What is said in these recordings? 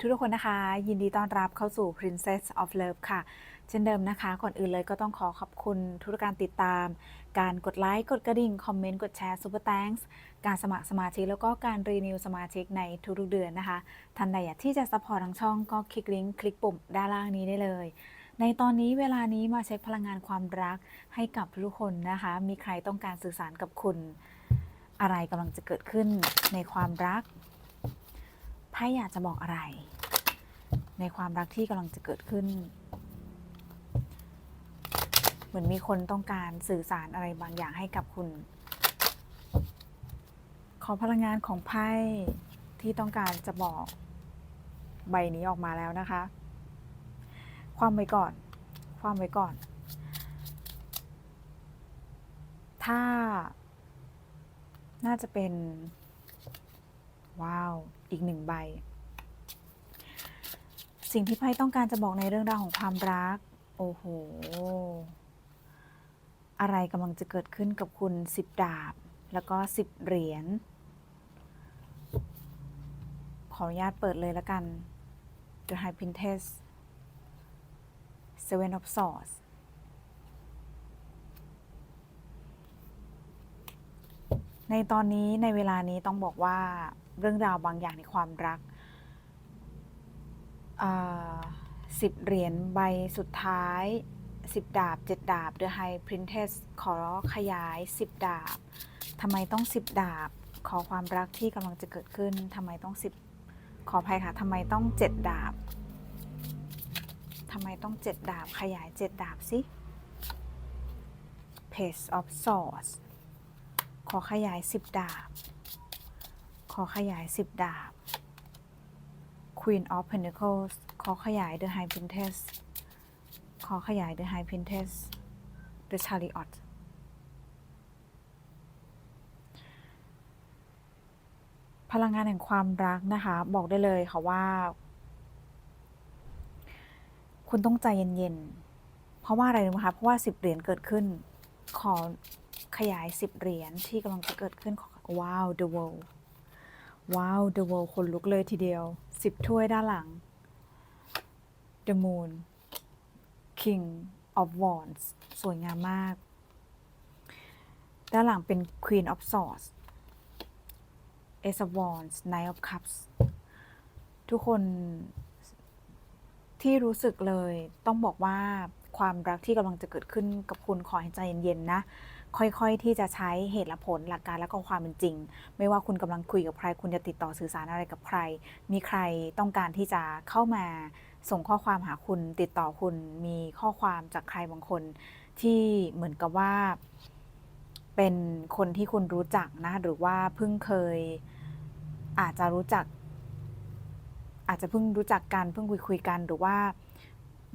ทุกทุกคนนะคะ ยินดีต้อนรับเข้าสู่ Princess of Love ค่ะ เช่นเดิมนะคะ ก่อนอื่นเลยก็ต้องขอขอบคุณทุกการติดตาม การกดไลค์กดกระดิ่ง คอมเมนต์ กดแชร์ Super Thanks การสมัครสมาชิก แล้วก็การรีนิวสมาชิกในทุกๆเดือนนะคะท่านใดอยากที่จะซัพพอร์ตทางช่องก็คลิกลิงก์คลิกปุ่มด้านล่างนี้ได้เลย ในตอนนี้เวลานี้มาเช็คพลังงานความรักให้กับทุกคนนะคะ มีใครต้องการสื่อสารกับคุณ อะไรกำลังจะเกิดขึ้นในความรัก ไพ่อยากจะบอกอะไร ในความรักที่กำลังจะเกิดขึ้น เหมือนมีคนต้องการสื่อสารอะไรบางอย่างให้กับคุณ ขอพลังงานของไพ่ที่ต้องการจะบอกใบนี้ออกมาแล้วนะคะ ความไว้ก่อน ความไว้ก่อน ถ้าน่าจะเป็น ว้าว อีกหนึ่งใบ สิ่งที่ไพ่ต้องการจะบอกในเรื่องราวของความรัก โอ้โห อะไรกำลังจะเกิดขึ้นกับคุณสิบดาบ แล้วก็สิบเหรียญ ขออนุญาตเปิดเลยแล้วกัน The High Princess Seven of Swords ในตอนนี้ในเวลานี้ต้องบอกว่า เรื่องราวบางอย่างในความรักสิบเหรียญใบสุดท้ายสิบดาบเจ็ดดาบ The High Princess ขอขยายสิบดาบทำไมต้องสิบดาบ ขอความรักที่กำลังจะเกิดขึ้นทำไมต้องสิบขออภัยค่ะทำไมต้องเจ็ดดาบทำไมต้องเจ็ดดาบขยายเจ็ดดาบสิ Page of Swords ขอขยายสิบดาบ ขอขยายสิบดาบ Queen of Pentacles ขอขยาย The High Princess ขอขยาย The High Princess The Chariot พลังงานแห่งความรักนะคะ บอกได้เลยค่ะว่า คุณต้องใจเย็นๆ เพราะว่าอะไรรู้ไหมคะ เพราะว่าสิบเหรียญเกิดขึ้น ขอขยายสิบเหรียญที่กำลังจะเกิดขึ้นของว้าว the world ว้าว the world คนลุกเลยทีเดียวสิบถ้วยด้านหลัง the moon king of wands สวยงามมาก ด้านหลังเป็น queen of swords ace of wands knight of cups ทุกคนที่รู้สึกเลยต้องบอกว่าความรักที่กำลังจะเกิดขึ้นกับคุณขอให้ใจเย็นๆนะ ค่อยๆ ที่จะใช้เหตุและผลหลักการและก็ความเป็นจริง ไม่ว่าคุณกำลังคุยกับใคร คุณจะติดต่อสื่อสารอะไรกับใคร มีใครต้องการที่จะเข้ามาส่งข้อความหาคุณติดต่อคุณมีข้อความจากใครบางคน ที่เหมือนกับว่า เป็นคนที่คุณรู้จักนะหรือว่าเพิ่งเคยอาจจะรู้จัก อาจจะเพิ่งรู้จักกันเพิ่งคุยคุยกันหรือว่า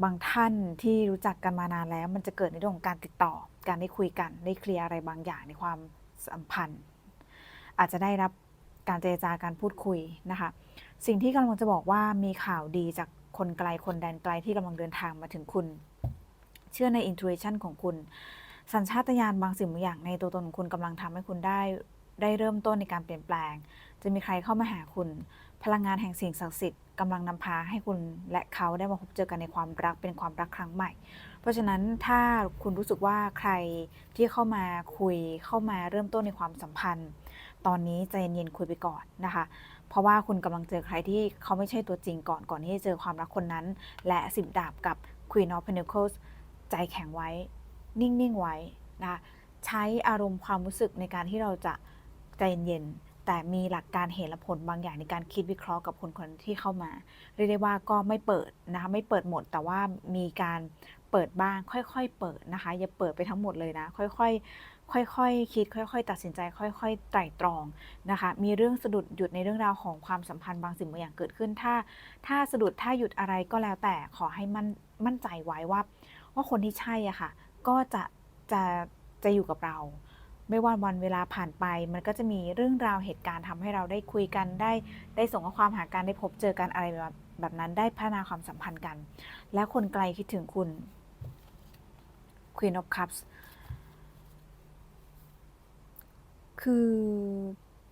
บางท่านที่รู้จักกันมานานแล้ว มันจะเกิดในเรื่องของการติดต่อ การได้คุยกันได้เคลียร์อะไรบางอย่างในความสัมพันธ์ อาจจะได้รับการเจรจาการพูดคุยนะคะ สิ่งที่กำลังจะบอกว่ามีข่าวดีจากคนไกลคนแดนไกลที่กำลังเดินทางมาถึงคุณ เชื่อใน intuition ของคุณ สัญชาตญาณบางสิ่งบางอย่างในตัวตนของคุณกำลังทำให้คุณได้ได้เริ่มต้นในการเปลี่ยนแปลง จะมีใครเข้ามาหาคุณ พลังงานแห่งสิ่งศักดิ์สิทธิ์กำลังนำพาให้คุณและเขาได้มาพบเจอกันในความรักเป็นความรักครั้งใหม่ ราะฉะนั้นถ้าคุณรู้สึกว่าใครที่เข้ามาคุยเข้ามาเริ่มต้นในความสัมพันธ์ ตอนนี้ใจเย็นๆคุยไปก่อนนะคะ เพราะว่าคุณกำลังเจอใครที่เขาไม่ใช่ตัวจริงก่อนก่อนที่จะเจอความรักคนนั้น และสิบดาบกับ Queen of Pentacles ใจแข็งไว้ นิ่งๆไว้นะคะใช้อารมณ์ความรู้สึกในการที่เราจะใจเย็นแต่มีหลักการเหตุและผลบางอย่างในการคิดวิเคราะห์กับคนคนที่เข้ามา เรียกได้ว่าก็ไม่เปิดนะคะไม่เปิดหมดแต่ว่ามีการ เปิดบ้าง ค่อยๆ เปิดนะคะ อย่าเปิดไปทั้งหมดเลยนะ ค่อยๆ ค่อยๆคิด ค่อย ๆ ตัดสินใจ ค่อย ๆ ไตร่ตรองนะคะ มีเรื่องสะดุดหยุดในเรื่องราวของความสัมพันธ์บางสิ่งบางอย่างเกิดขึ้น ถ้า ถ้าสะดุด ถ้าหยุดอะไรก็แล้วแต่ ขอให้มั่น มั่นใจไว้ว่า ว่าคนที่ใช่อะค่ะ ก็จะ จะ จะอยู่กับเรา ไม่ว่าวันเวลาผ่านไป มันก็จะมีเรื่องราวเหตุการณ์ทำให้เราได้คุยกัน ได้ ได้ส่งข้อความหากัน ได้พบเจอกันอะไรแบบแบบนั้นได้พัฒนาความสัมพันธ์กัน และคนไกลคิดถึงคุณ Queen of Cups คือ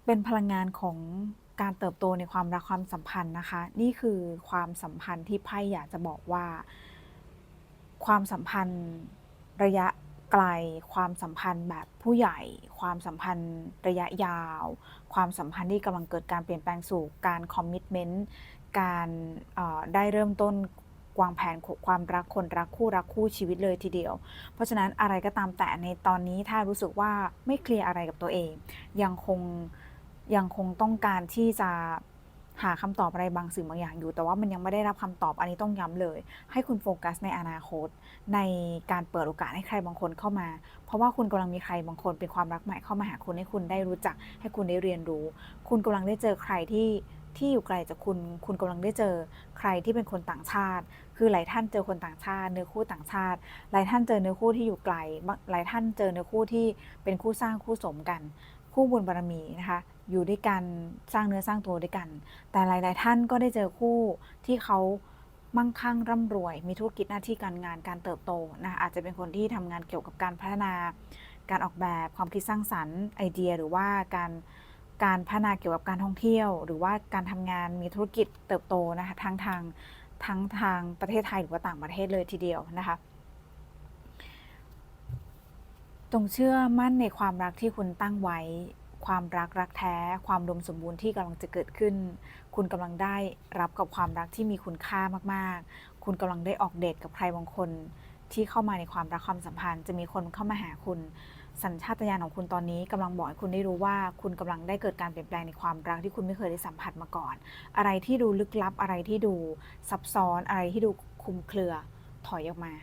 เป็นพลังงานของการเติบโตในความรักความสัมพันธ์นะคะ นี่คือความสัมพันธ์ที่ไพ่อยากจะบอกว่า ความสัมพันธ์ระยะไกล ความสัมพันธ์แบบผู้ใหญ่ ความสัมพันธ์ระยะยาว ความสัมพันธ์ที่กำลังเกิดการเปลี่ยนแปลงสู่การคอมมิชเมนต์การได้เริ่มต้น วางแผนความรักคนรักคู่รักคู่ชีวิตเลยทีเดียว เพราะฉะนั้นอะไรก็ตามแต่ในตอนนี้ถ้ารู้สึกว่าไม่เคลียร์อะไรกับตัวเอง ยังคงยังคงต้องการที่จะหาคำตอบอะไรบางสิ่งบางอย่างอยู่ แต่ว่ามันยังไม่ได้รับคำตอบอันนี้ต้องย้ำเลย ให้คุณโฟกัสในอนาคต ในการเปิดโอกาสให้ใครบางคนเข้ามา เพราะว่าคุณกำลังมีใครบางคนเป็นความรักใหม่เข้ามาหาคุณให้คุณได้รู้จัก ให้คุณได้เรียนรู้ คุณกำลังได้เจอใครที่ที่อยู่ไกลจากคุณ คุณกำลังได้เจอใครที่เป็นคนต่างชาติ คือหลายท่านเจอคนต่างชาติ เนื้อคู่ต่างชาติ หลายท่านเจอเนื้อคู่ที่อยู่ไกล หลายท่านเจอเนื้อคู่ที่เป็นคู่สร้างคู่สมกัน คู่บุญบารมีนะคะอยู่ด้วยกันสร้างเนื้อสร้างตัวด้วยกัน แต่หลาย ๆ ท่านก็ได้เจอคู่ที่เขามั่งคั่งร่ำรวย มีธุรกิจหน้าที่การงานการเติบโตนะคะอาจจะเป็นคนที่ทำงานเกี่ยวกับการพัฒนา การออกแบบความคิดสร้างสรรค์ไอเดีย หรือว่าการการพัฒนาเกี่ยวกับการท่องเที่ยว หรือว่าการทำงานมีธุรกิจเติบโตนะคะทั้งทาง ทั้งทางประเทศไทยหรือว่าต่างประเทศเลยทีเดียวนะคะจงเชื่อมั่นในความรักที่คุณตั้งไว้ ความรักรักแท้ ความรวมสมบูรณ์ที่กำลังจะเกิดขึ้น คุณกำลังได้รับกับความรักที่มีคุณค่ามากๆ คุณกำลังได้ออกเดทกับใครบางคนที่เข้ามาในความรักความสัมพันธ์ จะมีคนเข้ามาหาคุณ สัญชาตญาณของคุณตอนนี้กำลังบอกให้คุณได้รู้ว่าคุณกำลังได้เกิดการเปลี่ยนแปลงในความรักที่คุณไม่เคยได้สัมผัสมาก่อน อะไรที่ดูลึกลับอะไรที่ดูซับซ้อนอะไรที่ดูคุมเครือถอยออกมา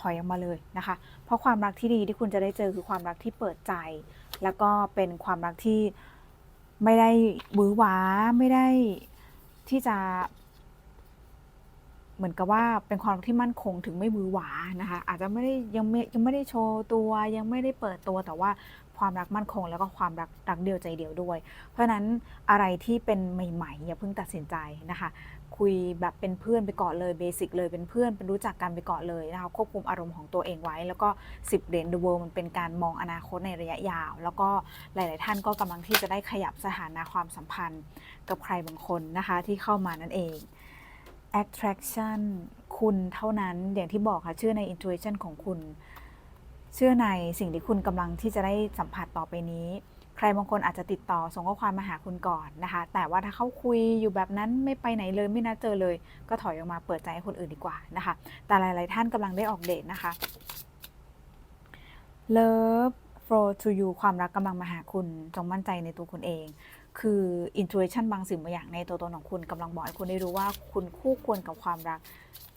ถอยออกมาเลยนะคะ เพราะความรักที่ดีที่คุณจะได้เจอคือความรักที่เปิดใจ แล้วก็เป็นความรักที่ไม่ได้หวือหวาไม่ได้ที่จะ เหมือนกับว่าเป็นความรักที่มั่นคงถึงไม่มือหวานะคะ อาจจะไม่ได้ยังไม่ยังไม่ได้โชว์ตัวยังไม่ได้เปิดตัวแต่ว่าความรักมั่นคง แล้วก็ความรักรักเดียวใจเดียวด้วย เพราะฉะนั้นอะไรที่เป็นใหม่ๆอย่าเพิ่งตัดสินใจนะคะ คุยแบบเป็นเพื่อนไปก่อนเลยเบสิกเลยเป็นเพื่อนเป็นรู้จักกันไปก่อนเลยนะคะควบคุมอารมณ์ของตัวเองไว้ แล้วก็ 10เหรียญ The World มันเป็นการมองอนาคตในระยะยาว แล้วก็หลาย ๆ ท่านก็กำลังที่จะได้ขยับสถานะความสัมพันธ์ กับใครบางคนนะคะที่เข้ามานั่นเอง attraction คุณเท่านั้นอย่างที่บอกค่ะเชื่อใน intuition ของคุณ เชื่อในสิ่งที่คุณกำลังที่จะได้สัมผัสต่อไปนี้ ใครบางคนอาจจะติดต่อส่งข้อความมาหาคุณก่อนนะคะ แต่ว่าถ้าเขาคุยอยู่แบบนั้นไม่ไปไหนเลยไม่นัดเจอเลย ก็ถอยออกมาเปิดใจให้คนอื่นดีกว่านะคะ แต่หลาย ๆ ท่านกำลังได้ออกเดทนะคะ Love flow to you ความรักกำลังมาหาคุณจงมั่นใจในตัวคุณเอง คือ intuition บางสิ่งบางอย่างในตัวตนของคุณกำลังบอกให้คุณได้รู้ว่าคุณคู่ควรกับความรัก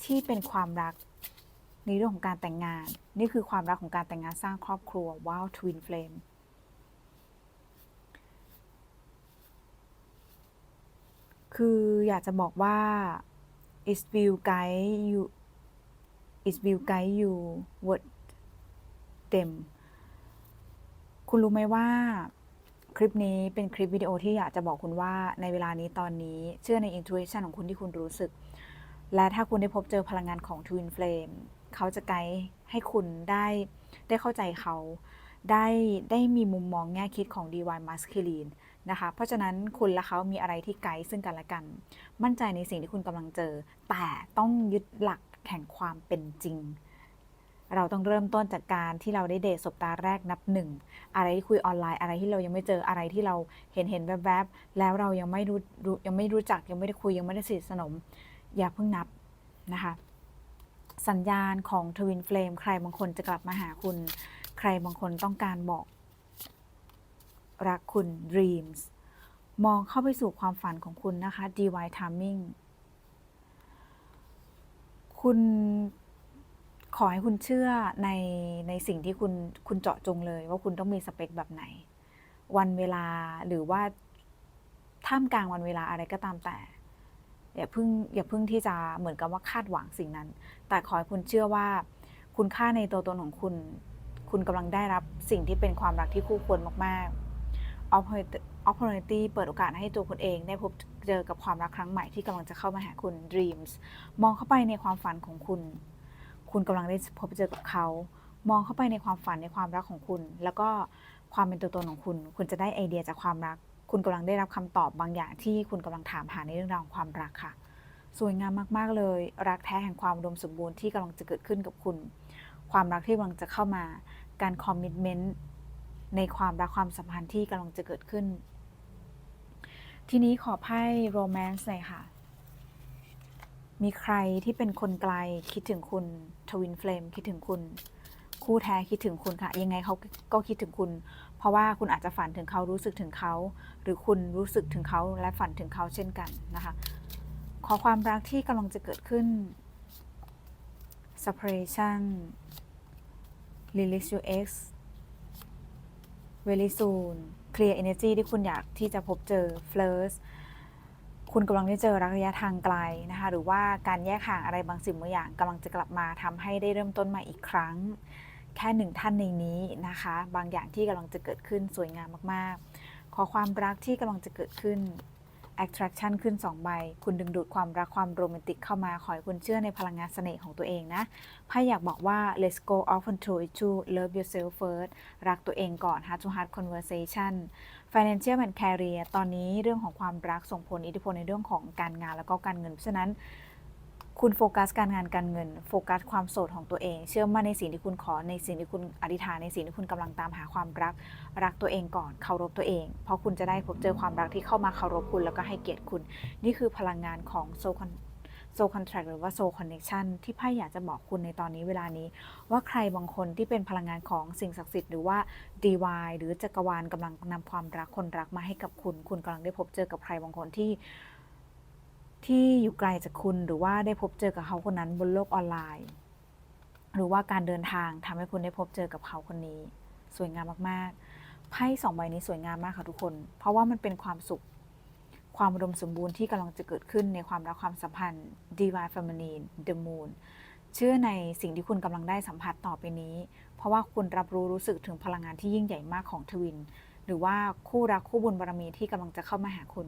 ที่เป็นความรักในเรื่องของการแต่งงาน นี่คือความรักของการแต่งงานสร้างครอบครัวว้าว twin flame คืออยากจะบอกว่า it will guide you it will guide you what them คุณรู้ไหมว่า คลิปนี้เป็นคลิปวิดีโอที่อยากจะบอกคุณว่าในเวลานี้ตอนนี้เชื่อใน intuition ของคุณที่คุณรู้สึก และถ้าคุณได้พบเจอพลังงานของ Twin Flame เขาจะไกด์ให้คุณได้ได้เข้าใจเขา ได้ได้มีมุมมองแง่คิดของ Divine Masculine นะคะ เพราะฉะนั้นคุณและเขามีอะไรที่ไกด์ซึ่งกันและกัน มั่นใจในสิ่งที่คุณกำลังเจอ แต่ต้องยึดหลักแห่งความเป็นจริง เราต้องเริ่มต้นจากการที่เราได้เดทสบตาแรกนับหนึ่ง อะไรที่คุยออนไลน์อะไรที่เรายังไม่เจออะไรที่เราเห็นเห็นแวบๆ แล้วเรายังไม่รู้รยังไม่รู้จักยังไม่ได้คุยยังไม่ได้สนิทสนม อย่าเพิ่งนับนะคะ สัญญาณของทวินเฟลมใครบางคนจะกลับมาหาคุณ ใครบางคนต้องการบอก รักคุณ dreams มองเข้าไปสู่ความฝันของคุณนะคะ divine timing คุณ ขอให้คุณเชื่อในในสิ่งที่คุณคุณเจาะจงเลย ว่าคุณต้องมีสเปคแบบไหน วันเวลาหรือว่าท่ามกลางวันเวลาอะไรก็ตามแต่อย่าเพิ่งอย่าเพิ่งที่จะเหมือนกับว่าคาดหวังสิ่งนั้น แต่ขอให้คุณเชื่อว่า คุณค่าในตัวตนของคุณ คุณกำลังได้รับสิ่งที่เป็นความรักที่คู่ควรมากๆ opportunity เปิดโอกาสให้ตัวคุณเอง ได้พบเจอกับความรักครั้งใหม่ที่กำลังจะเข้ามาหาคุณ dreams มองเข้าไปในความฝันของคุณ คุณกำลังได้พบเจอกับเขา มองเข้าไปในความฝันในความรักของคุณ แล้วก็ความเป็นตัวตนของคุณ คุณจะได้ไอเดียจากความรัก คุณกำลังได้รับคำตอบบางอย่างที่คุณกำลังถามหาในเรื่องราวของความรักค่ะ สวยงามมากๆเลย รักแท้แห่งความอุดมสมบูรณ์ที่กำลังจะเกิดขึ้นกับคุณ ความรักที่กำลังจะเข้ามา การคอมมิชเมนต์ในความรักความสัมพันธ์ที่กำลังจะเกิดขึ้น ทีนี้ขอไพ่โรแมนต์หน่อยค่ะ มีใครที่เป็นคนไกลคิดถึงคุณทวินเฟลมคิดถึงคุณ คู่แท้คิดถึงคุณค่ะ ยังไงเขาก็คิดถึงคุณ เพราะว่าคุณอาจจะฝันถึงเขารู้สึกถึงเขา หรือคุณรู้สึกถึงเขาและฝันถึงเขาเช่นกันนะคะ ขอความรักที่กำลังจะเกิดขึ้น separation release your ex very soon clear energy ที่คุณอยากที่จะพบเจอ flirt คุณกำลังได้เจอระยะทางไกลนะคะหรือว่าการแยกห่างอะไรบางสิ่งบางอย่างกำลังจะกลับมาทำให้ได้เริ่มต้นใหม่อีกครั้ง แค่หนึ่งท่านในนี้นะคะ บางอย่างที่กำลังจะเกิดขึ้นสวยงามมากๆ ขอความรักที่กำลังจะเกิดขึ้น attraction ขึ้น 2 ใบ คุณดึงดูดความรักความโรแมนติกเข้ามา ขอให้คุณเชื่อในพลังงานเสน่ห์ของตัวเองนะไพ่อยากบอกว่า let's go off control issue love yourself first รักตัวเองก่อน heart to heart conversation financial and career ตอนนี้เรื่องของความรักส่งผลอิทธิพลในเรื่องของการงานแล้วก็การเงิน เพราะฉะนั้นคุณโฟกัสการงานการเงิน โฟกัสความโสดของตัวเอง เชื่อมั่นในสิ่งที่คุณขอในสิ่งที่คุณอธิษฐานในสิ่งที่คุณกำลังตามหาความรัก รักตัวเองก่อนเคารพตัวเอง เพราะคุณจะได้พบเจอความรักที่เข้ามาเคารพคุณแล้วก็ให้เกียรติคุณ นี่คือพลังงานของโซคอน โซคอนแทคหรือว่าโซคอนเน t ชันที่ไพ่อยากจะบอกคุณในตอนนี้เวลานี้ ว่าใครบางคนที่เป็นพลังงานของสิ่งศักดิ์สิทธิ์หรือว่า DY หรือจักรวาลกำลังนำความรักคนรักมาให้กับคุณ คุณกำลังได้พบเจอกับใครบางคนที่ ที่อยู่ไกลจากคุณหรือว่าได้พบเจอกับเขาคนนั้นบนโลกออนไลน์ หรือว่าการเดินทางทำให้คุณได้พบเจอกับเขาคนนี้ สวยงามมากๆไพ่สองใบนี้สวยงามมากค่ะทุกคน เพราะว่ามันเป็นความสุข ความอุดมสมบูรณ์ที่กำลังจะเกิดขึ้นในความรักความสัมพันธ์ Divine Feminine The Moon เชื่อในสิ่งที่คุณกำลังได้สัมผัสต่อไปนี้ เพราะว่าคุณรับรู้รู้สึกถึงพลังงานที่ยิ่งใหญ่มากของทวิน หรือว่าคู่รักคู่บุญบารมีที่กำลังจะเข้ามาหาคุณ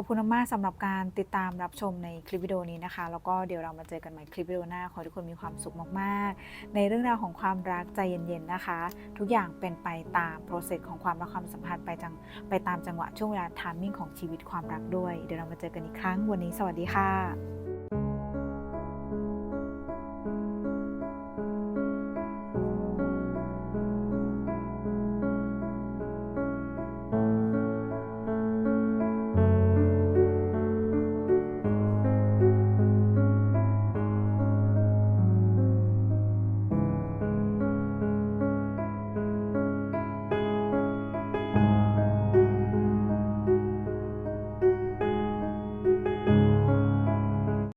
ขอบคุณมากสำหรับการติดตามรับชมในคลิปวิดีโอนี้นะคะ แล้วก็เดี๋ยวเรามาเจอกันใหม่คลิปวิดีโอหน้า ขอให้ทุกคนมีความสุขมากๆ ในเรื่องราวของความรักใจเย็นๆนะคะ ทุกอย่างเป็นไปตามโปรเซสของความรักความสัมพันธ์ไปจังไปตามจังหวะช่วงเวลาทามมิ่งของชีวิตความรักด้วย เดี๋ยวเรามาเจอกันอีกครั้งวันนี้ สวัสดีค่ะ